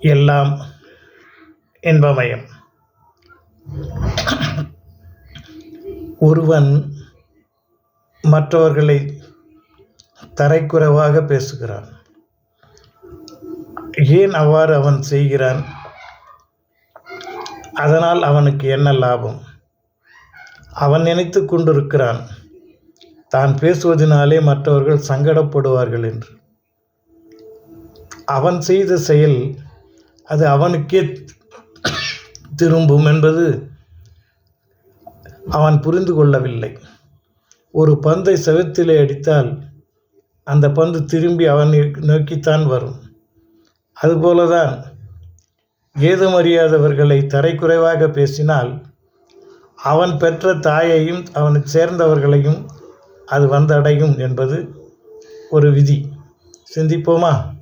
எல்லாம் இன்பமயம். ஒருவன் மற்றவர்களை தரைக்குறைவாக பேசுகிறான். ஏன் அவ்வாறு அவன் செய்கிறான்? அதனால் அவனுக்கு என்ன லாபம்? அவன் நினைத்து கொண்டிருக்கிறான் தான் பேசுவதனாலே மற்றவர்கள் சங்கடப்படுவார்கள் என்று. அவன் செய்த செயல் அது அவனுக்கே திரும்பும் என்பது அவன் புரிந்து கொள்ளவில்லை. ஒரு பந்தை செவத்திலே அடித்தால் அந்த பந்து திரும்பி அவனை நோக்கித்தான் வரும். அதுபோலதான் ஏதுமறியாதவர்களை தரைக்குறைவாக பேசினால் அவன் பெற்ற தாயையும் அவனை சேர்ந்தவர்களையும் அது வந்தடையும் என்பது ஒரு விதி. சிந்திப்போமா?